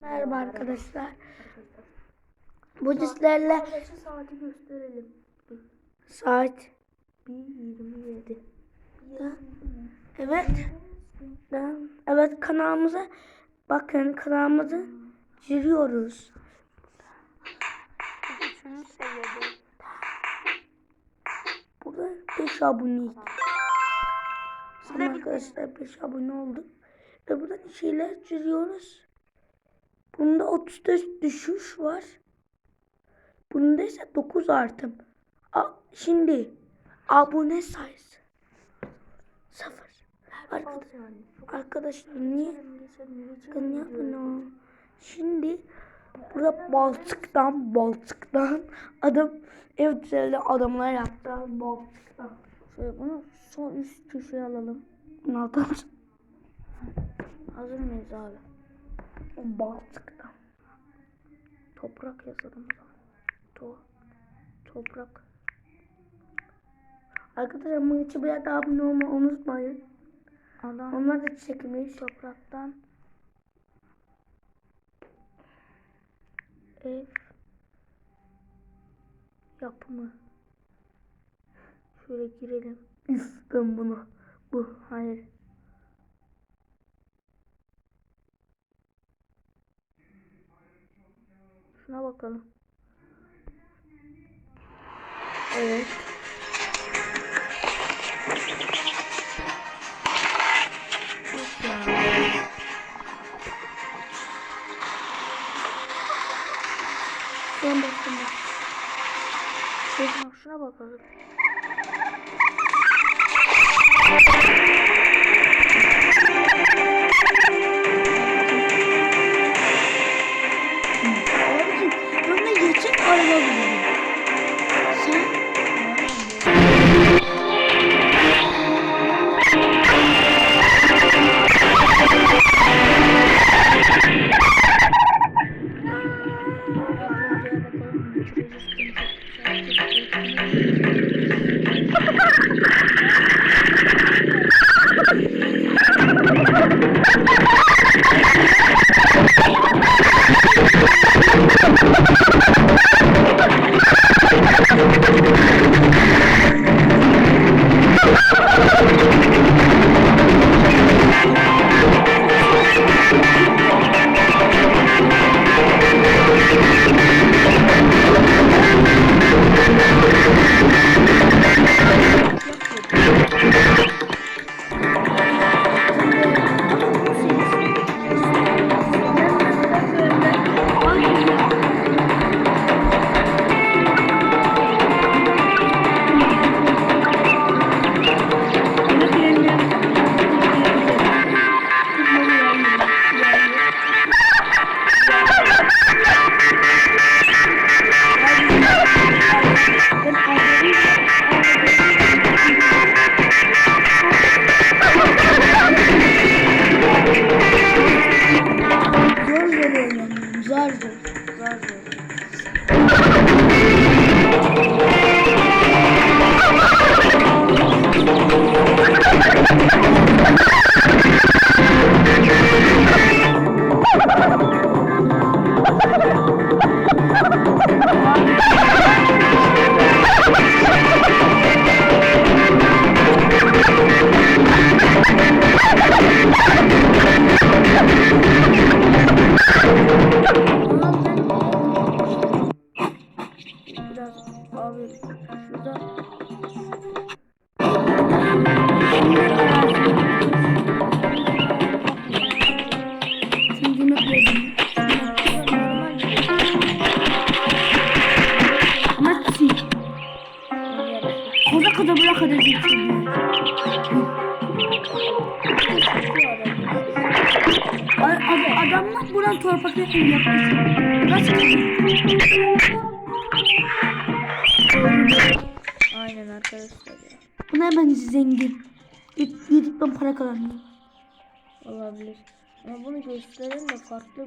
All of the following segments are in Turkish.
Merhaba arkadaşlar. Bu sizlerle saati gösterelim. saat 1.27. evet evet kanalımıza bakın kanalımızı giriyoruz. Burada 5 aboneyiz. Sonra arkadaşlar 5 abone olduk. Ve buradan şeyler giriyoruz. Bunda 34 düşüş var. Bunda ise 9 artım. A- şimdi abone sayısı 0. Az yani. Çok Arkadaşlar niye. Bakın ya bunu. Şimdi burada Baltık'tan Baltık'tan adam ev düzenli adamlar yaptı Baltık'tan. Şöyle bunu son üst köşeye alalım. Bunu adam Hazır mıyız abi? Baltık'tan. Toprak yazalım. To toprak. Arkadaşlar maçı bir daha abone olmayı unutmayın. Adam Onlar da çekmeyiz. topraktan ev yapımı. Şöyle girelim. Üf ben bunu. Bu. Hayır. Şuna bakalım. Evet. Son. Şuna, şuna bakalım.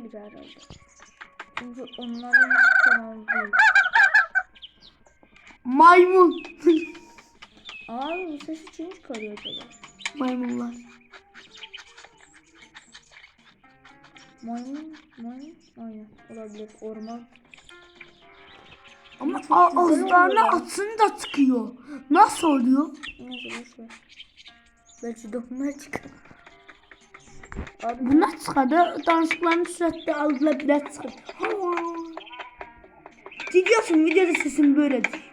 Bir herhalde. Çünkü onların hiç kanalı değil. Maymun. Abi bu sesi kim çıkarıyor acaba? Maymunlar. Maymun, maymun, aynen olabilir. Orman. Ama ağızlarına atını da çıkıyor. Nasıl oluyor? Neyse boş ver. Belki de onlar çıkar. Bunlar çıkardı. Danışıkların sürekli aldılar biraz çıkar. Gidiyorsun videoda sesin böyledir.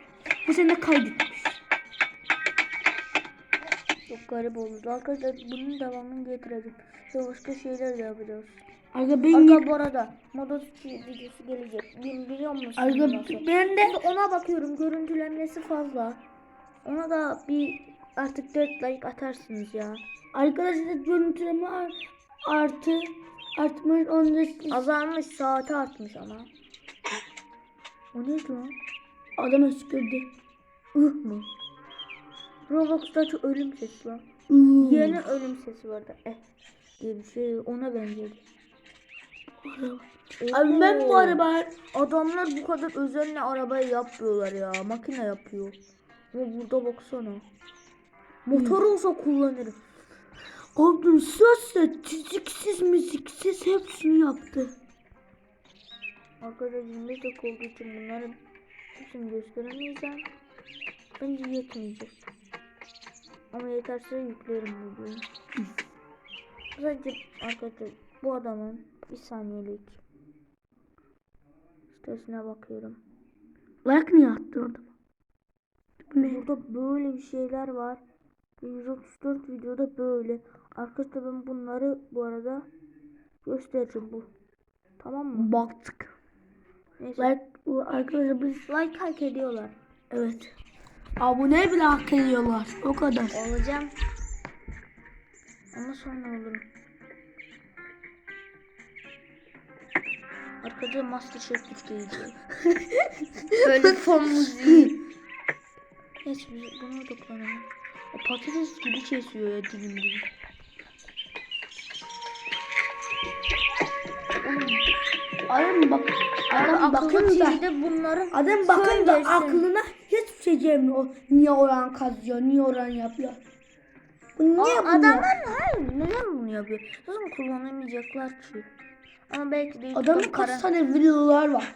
Bu sene kaydetmiş. çok garip oldu. Arkadaşlar bunun devamını getireceğim. Ve başka şeyler de yapacağız. Arka ben, Arka bu arada 2 videosu gelecek. Bil, biliyor musun? nasıl? ben de Şimdi ona bakıyorum görüntülenmesi fazla. Ona da bir artık 4 like atarsınız ya. arkadaşlar görüntüleme ar- artı artmış onda Azalmış saati artmış ama. O neydi lan? adam öskürdü. Ih mı? Roblox'ta çok ölüm sesi var. Hmm. Yeni ölüm sesi vardı. Eh diye bir şey ona benziyordu. Abi ben bu araba Adamlar bu kadar özenle arabayı yapmıyorlar ya. Makine yapıyor. Ama burada baksana. Motor olsa kullanırım. Oğlum sözle çiziksiz müziksiz hepsini yaptı. Arkadaşlar 25 dakika olduğu için bunların hepsini gösteremeyeceğim. Bence yetmeyecek. Ama yeterse yüklerim videoyu. Sadece arkadaşlar bu adamın bir saniyelik sitesine bakıyorum. Like niye attı orada? Burada böyle bir şeyler var. 134 videoda böyle. Arkadaşlar ben bunları bu arada göstereceğim bu. Tamam mı? Baktık. Neyse. Like arkadaşlar biz Like hak ediyorlar. evet. Abone bile hak ediyorlar. O kadar. Olacağım. Ama sonra olurum. Arkada Masterchef bittiydi. Böyle fon müziği. Neyse biz buna odaklanalım. O patates gibi kesiyor ya dilim dilim. Adam bak adam bakın da bunların adam bakın da aklına hiçbir şey gelmiyor. O Niye oran kazıyor? Niye oran yapıyor? Bu niye Aa, bu? adamlar hayır, neden bunu yapıyor? Zaten kullanamayacaklar ki. Ama belki de Adamın kaç para... tane videolar var.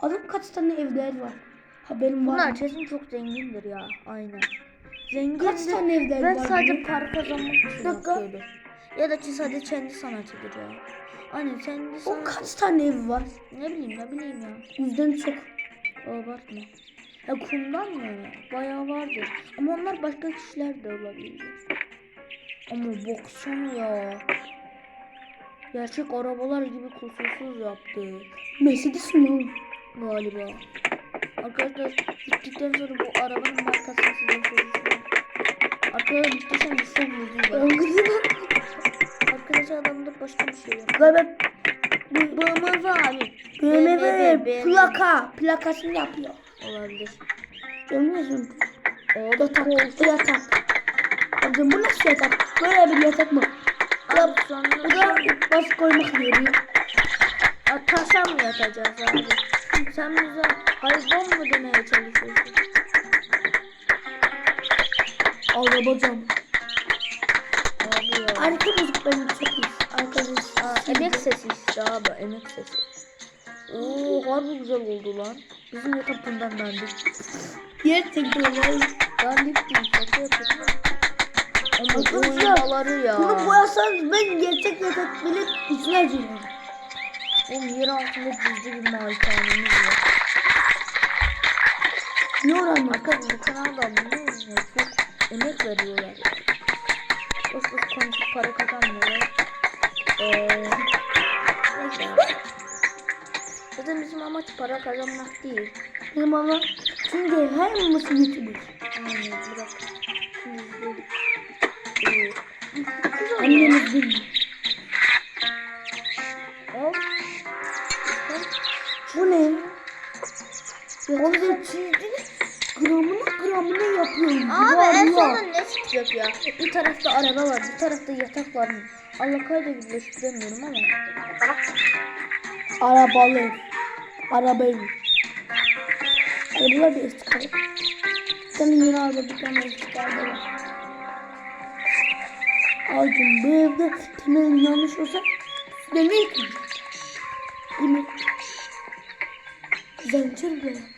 Adam kaç tane evler var. Haberim var. Bunlar kesin çok zengindir ya. Aynen. Zengindir. Kaç tane evler Ve var? sadece bunun? para kazanmak için dakika. yapıyordu. Ya da ki sadece kendi sanatıdır ya. Aynen kendi O sanatı. kaç tane ev var? Ne bileyim ne bileyim ya. Yüzden çok. Abartma. Ya kumdan mı? Bayağı vardır. Ama onlar başka kişiler de olabilir. Ama baksana ya. Gerçek arabalar gibi kusursuz yaptı. Mercedes mi oğlum? Galiba. Arkadaşlar bittikten sonra bu arabanın markasını size söyleyeceğim. Arkadaşlar muhteşem bir müziği var. Arkadaşlar adamda başka bir şey yok. Galiba BMW abi. BMW plaka. Plakasını yapıyor. Olabilir. Görmüyor musun? Yatak. Yatak. Abicim bu nasıl yatak? Böyle bir yatak mı? Abi Bu da baş koymak. Aa, taşa mı yatacağız abi? Sen bize hayvan mı demeye çalışıyorsun? Ya. Arka müzik benim çok iyi. Arkadaşlar. Aa, emek sesi işte abi emek sesi. Oo harbi güzel oldu lan. Bizim yatak bundan dandik. Yer teknoloji. Dandik değil şaka yapıyorum. Ama Arkadaşlar, oyuncaları ya. Bunu boyasanız ben gerçek yatak bile içine girerim. Oğlum yer altında gizli bir malikanemiz var. Ne oranı? Arkadaşlar bu kanalda biliyor musunuz? Çok emek veriyorlar. Boş boş konuşup para kazanmıyorlar. Eee... Neyse abi. Zaten bizim amaç para kazanmak değil. Benim ama çünkü her mısın YouTuber. Aynen bırak. Şimdi izleyelim. Ee. Annemiz bilmiyor. Bu ne? Onu da çizdi. Abi en Yuvarlak. sonunda ne çıkacak ya? Bir tarafta araba var, bir tarafta yatak var. Allah kayda birleştiremiyorum ama. Arabalı. Araba evi. Arabalar. Bir tane yeni araba, bir tane eski araba var. Ağacım bu evde temelin yanlış olsa beni yıkayacak. Değil mi? Bile.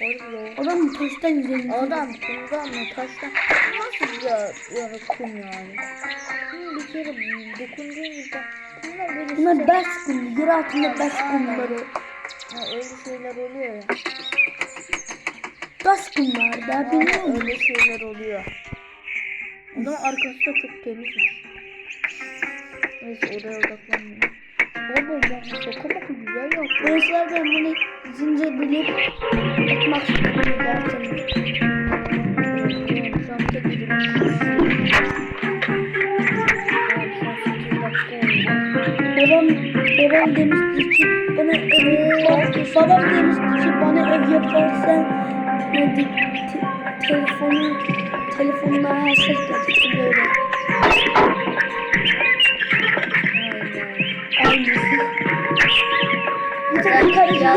Adam taştan zincir. Adam kumdan mı taştan nasıl ya yani kum yani. Şimdi bir kere dokunduğunuzda bunlar böyle Bunlar işte- bes kumu. Yer altında bes kumları. Ha, öyle şeyler oluyor ya. Taş kumlar da musun? öyle şeyler oluyor. O zaman arkası da çok temizmiş. Neyse oraya odaklanmayayım. Baba şaka mı güzel yaptı. Gençler ben bunu zincir bilip. Babam, babam demişti ki bana ev, babam demişti ki bana ev yaparsan ne te, telefonu telefonuna her getirsin böyle.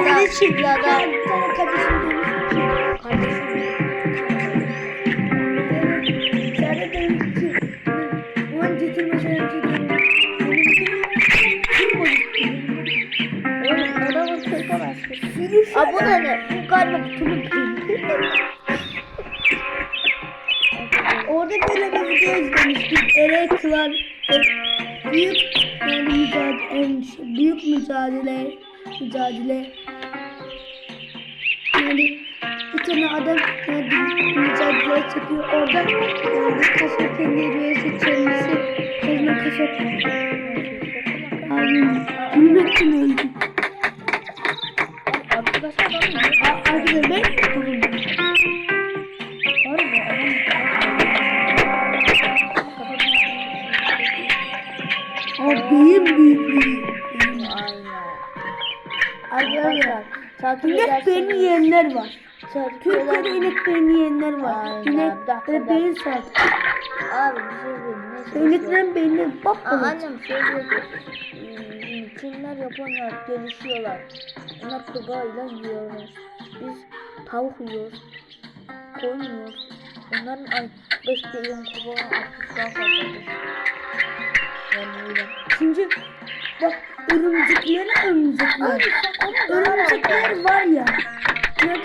Da- ya da- bir tane kardeşim ki, Serhat ki. Aa bu da ne? Bu galiba kutunun pili. Orada böyle bir video izlemiştik. Ereklar büyük yani mücadele büyük mücadele mücadele tane adam mücadele çekiyor orada yani kasap kendini kendisi kendine kasap yani gülmekten öldü. Arkadaşlar ben? Aa benim büyüklüğü. Arkadaşlar Takip ederseniz- beyni yiyenler var. Türkiye'de inek beyni yiyenler var. Aynen, İnek dakika, böyle beyin saat. Abi bir şey diyeyim. İneklerin beyni Aa, bapbalık. annem söylüyordu. Ee, Çinler Japonlar gelişiyorlar. Onlar kurbağayla yiyorlar. Biz tavuk yiyoruz. Koyun yiyoruz. Onların ay 5 milyon artık daha fazladır. Yani öyle. Çünkü bak örümcekleri örümcekler. Örümcekler var ya. Adam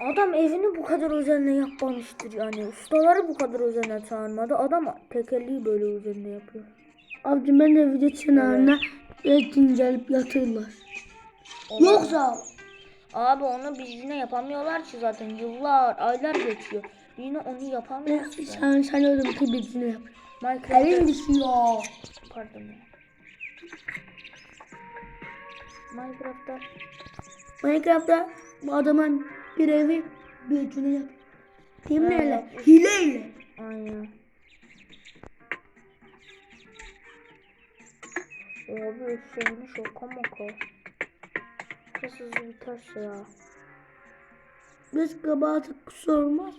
Adam evini bu kadar özenle yapmamıştır yani. Ustaları bu kadar özenle çağırmadı. Adam tekerliği böyle özenle yapıyor. Abicim ben de video kenarına evet. incelip yatırlar. Yoksa Abi onu biz yine yapamıyorlar ki zaten. Yıllar, aylar geçiyor. Yine onu yapamıyoruz. ki. sen sen örümcek bizini yap. Minecraft'ta... Elin düşüyor. Pardon. Minecraft'ta... Minecraft'ta bu adamın bir evi bir ucunu yap. Kimlerle? Hileyle. Aynen. Abi şeyini şoka maka. Çok hızlı biterse ya. Biraz kabahatı sormaz.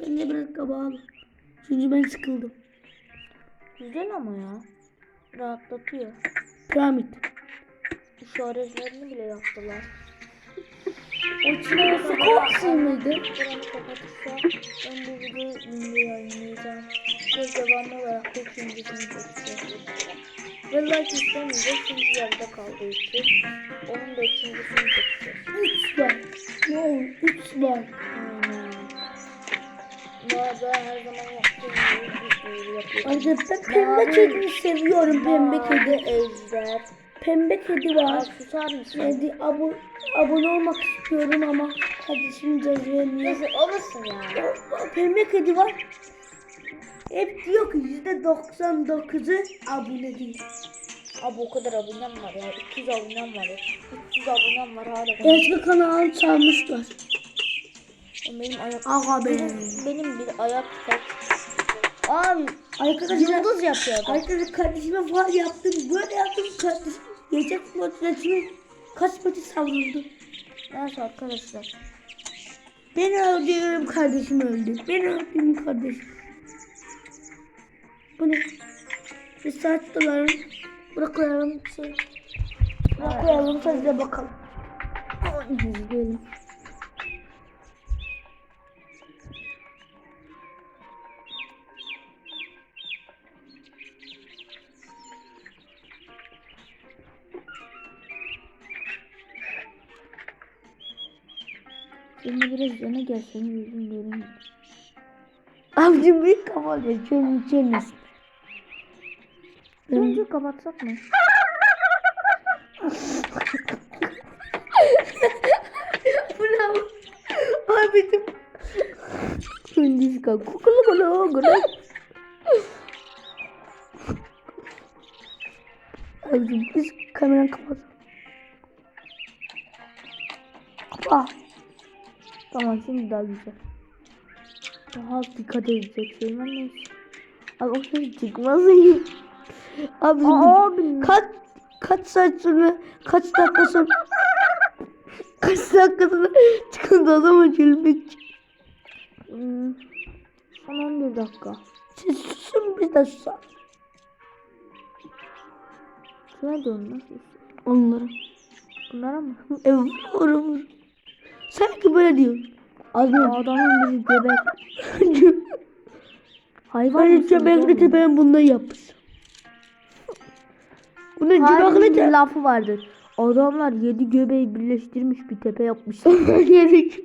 Ben de biraz kabahatım. Çünkü ben sıkıldım. Güzel ama ya. Rahatlatıyor. Piramit. İşaretlerini bile yaptılar. O içine Scorpion mıydı? Buranı kapatırsa ben bu videoyu ünlü yayınlayacağım. Ve devamlı olarak ikincisini çekeceğim. Ve like istemeyecek çünkü yarıda kaldığı için. Onun da ikincisini çekeceğiz. Üç var. Ne oldu? Üç var. Aynen. Da her zaman ben pembe kedini seviyorum. Pembe kedi. Ejder. Pembe kedi var. susar mısın? Dedi abo abone olmak istiyorum ama kardeşim cezbelmiyor. Neyse olursun ya. Pembe kedi var. Hep diyor ki yüzde 99'u abone değil. Abi o kadar abonem var ya. 200 abonem var ya. 300 abonem var hala. Eski kanalını çalmışlar. Benim ayak be. benim, benim bir ayak kaç. Abi Arkadaşlar, yıldız yapıyor arkadaşlar kardeşime falan yaptım. Böyle yaptım kardeşim. Geçen motivasyonu kaç maçı savruldu. Neyse arkadaşlar. Ben öldürdüm kardeşim öldü. Ben öldürdüm kardeşim. Bu ne? Bir saat dolarım. Bırakıyorum şey. Bırakıyorum size bakalım. İzleyelim. De biraz yana gelsene yüzün görünmüyor. Bir kapat ve çölün içerisin. Önce kapatsak mı? Bravo. Abicim. Hindistan. Kukulu kulu kulu. Abicim biz kameranı kapat. Tamam şimdi daha güzel. Daha dikkat edecek şey var neyse. Abi o ses çıkmasın. Abicim Abi. kaç kaç saat sonra kaç dakika sonra kaç dakika sonra çıkın da zaman çölmek için. Hmm. Son 11 dakika. Siz susun biz de susalım. Kime nasıl? Onlara. Bunlara mı? Evet vur vur. Sanki böyle diyor. Az mı? Adamın biri göbek. Hayvan Ben oğlum? tepem bundan yapmışım. Bunun bir tepem. lafı vardır. Adamlar yedi göbeği birleştirmiş bir tepe yapmışlar. Yedik.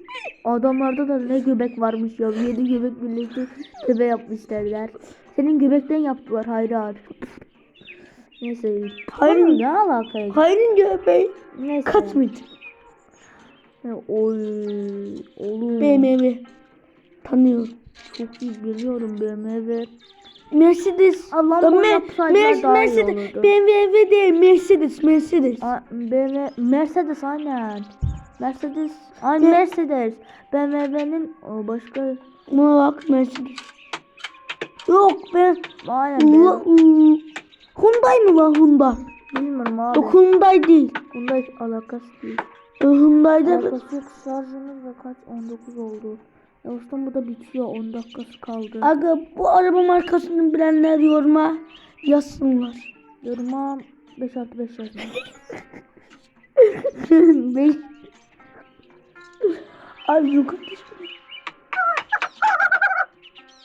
Adamlarda da ne göbek varmış ya. Yedi göbek birleştirip tepe yapmışlar der. Senin göbekten yaptılar Hayri abi. Neyse. Hayır. Ne alaka ya? Hayrın göbeği Neyse. kaç metre? Oy. Oğlum. BMW. Tanıyorum. Çok iyi biliyorum BMW. Mercedes. Ya bunu Me- Mer- daha iyi Mercedes. olurdu. BMW değil Mercedes. Mercedes. Aa, BMW, Mercedes aynen. Mercedes. Ay Ne? Mercedes. BMW'nin o başka Buna bak Mercedes. Yok ben aynen ben hmm, Hyundai mı lan Hyundai? bilmiyorum abi. Yok Hyundai değil. Bunda hiç alakası değil. Hyundai'de yok. Şarjımız da kaç? 19 oldu. Yavaştan bu da bitiyor. 10 dakikası kaldı. Aga bu araba markasını bilenler yoruma yazsınlar. Yoruma 5 artı 5 yazın. 5 Abi yok.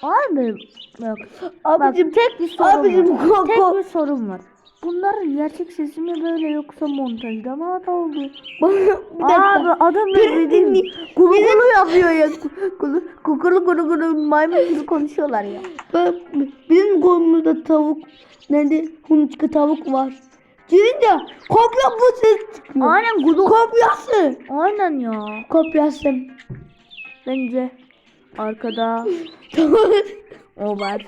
Abi bak. Abicim bak, tek bir sorun abicim, var. tek bir sorun var. Bunların gerçek sesi mi böyle yoksa montajda mı hata oldu? bir. Abi adam mi? dinle- Kulu kulu yapıyor ya. Kulu kukulu kulu kulu maymun gibi konuşuyorlar ya. Ben, bizim konumuzda tavuk nerede hunçka tavuk var. Girince kopya bu ses çıkıyor. Aynen kulu. Kopyası. Aynen ya. Kopyası. Bence arkada o var.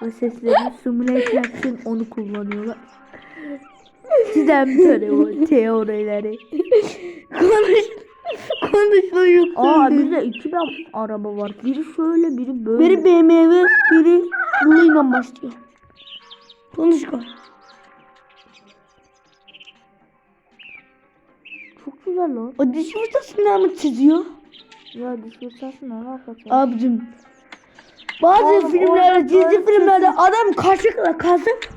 Bu sesleri simüle etmek için onu kullanıyorlar. Teori- teorileri. Konuş. Konuşmayı Aa bizde iki ben araba var. Biri şöyle biri böyle. Biri BMW, biri Blue'yla başlıyor. Konuş konuş. Çok güzel lan. O diş fırçasını mı çiziyor? Ya diş fırçası ne alakası? Abicim. Bazı Oğlum, filmlerde, dizi filmlerde adam kaşıkla kazıp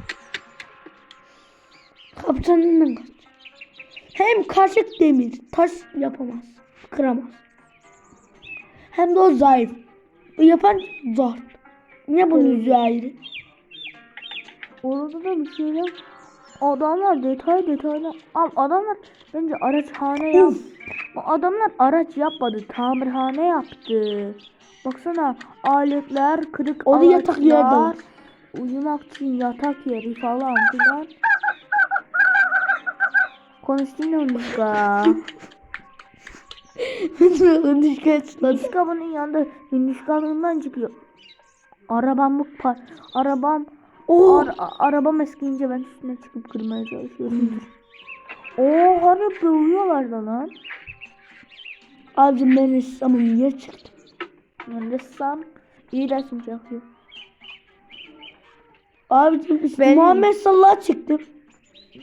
kaptanından kaç. Hem kaşık demir, taş yapamaz, kıramaz. Hem de o zayıf. O yapan zor. Ne bunun ayrı? Orada da bir şeyler adamlar detay detaylı Am adamlar bence araçhane yap. Bu adamlar araç yapmadı tamirhane yaptı. Baksana aletler kırık Orada yatak yeri de var. araçlar, Uyumak için yatak yeri falan filan. Konuştun ya Nuşka. Dışkı açıkladı. Nuşka bunun yanında Nuşka'nından çıkıyor. Arabam bu par arabam Oo. Ar- arabam eskiyince ben üstüne çıkıp kırmaya çalışıyorum. Oo hani dövüyorlar da lan. Abicim ben İslam'ım yer çıktı. Yani ressam iyi resim çekiyor. Abicim Ben- Muhammed Salah çıktı.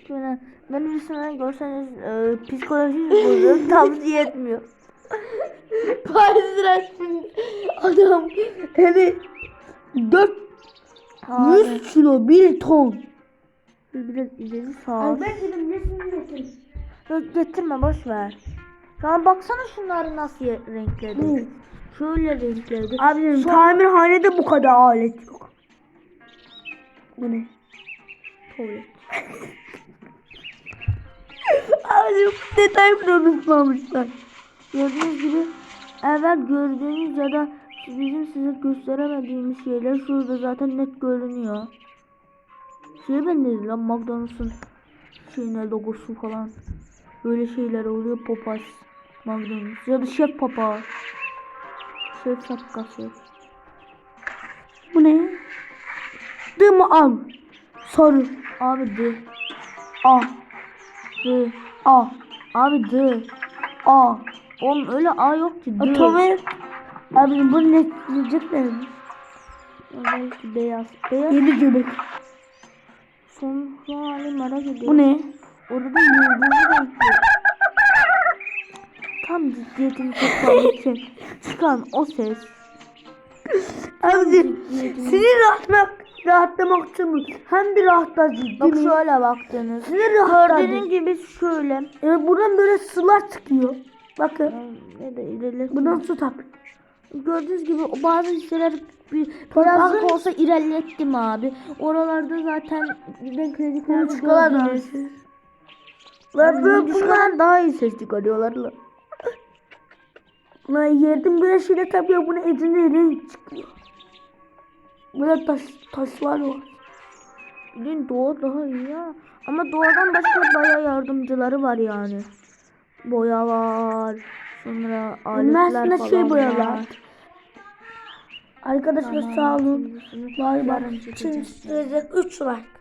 Yani benim resimleri görseniz e, psikolojiniz bozuyor. Tavsiye etmiyor. Paris resminde adam hani 4 Abi, 100 kilo 1 ton. biraz ileri sağ. ben dedim resimini getir. Yok getirme boş ver. Sana baksana şunları nasıl ye- renkledi. Bu. Şöyle renkledi. Abicim Şu- tamirhanede bu kadar alet yok. Bu ne? Tuvalet. Abicim detay bile unutmamışlar. Gördüğünüz gibi evvel gördüğünüz ya da bizim size gösteremediğimiz şeyler şurada zaten net görünüyor. Şey benzedi lan McDonald's'ın şeyine logosu falan. Böyle şeyler oluyor Popeyes, McDonald's ya da Şef Papa. Şef şapkası. Bu ne? D mi al? Soru. Abi D. A. D. A. Abi D. A. Oğlum öyle A yok ki. D. Otomobil. Abi bu ne diyecekler mi? Belki beyaz. Beyaz Yedi göbek. son, hali merak ediyorum. Bu ne? Orada yıldızı renkli. Tam ciddiyetini toplamak için çıkan o ses. Abi sinir rahatlamak, rahatlamak için? Hem bir rahatlatıcı değil Bak mi? şöyle baktınız. Sinir rahatlatıcı. Gördüğünüz gibi şöyle. Evet, buradan böyle sular çıkıyor. Bakın. Ne de ilerlesin. Buradan su tak. Gördüğünüz gibi bazı hisseler bir birazcık olsa ilerlettim abi. Oralarda zaten Çıkalar da. gördünüz. Lan. Bunlar daha iyi ses çıkarıyorlar lan. Lan yerdim böyle şeyle tabii bunu edine renk çıkıyor. Burada taş, taşlar var. Bilin doğa daha iyi ya. Ama doğadan başka bayağı yardımcıları var yani. Boya var. Sonra Bunlar aletler aslında falan şey boyalar. var. Arkadaşlar sağ olun. Bay bay. yarın Şimdi çekeceğiz. size 3 like.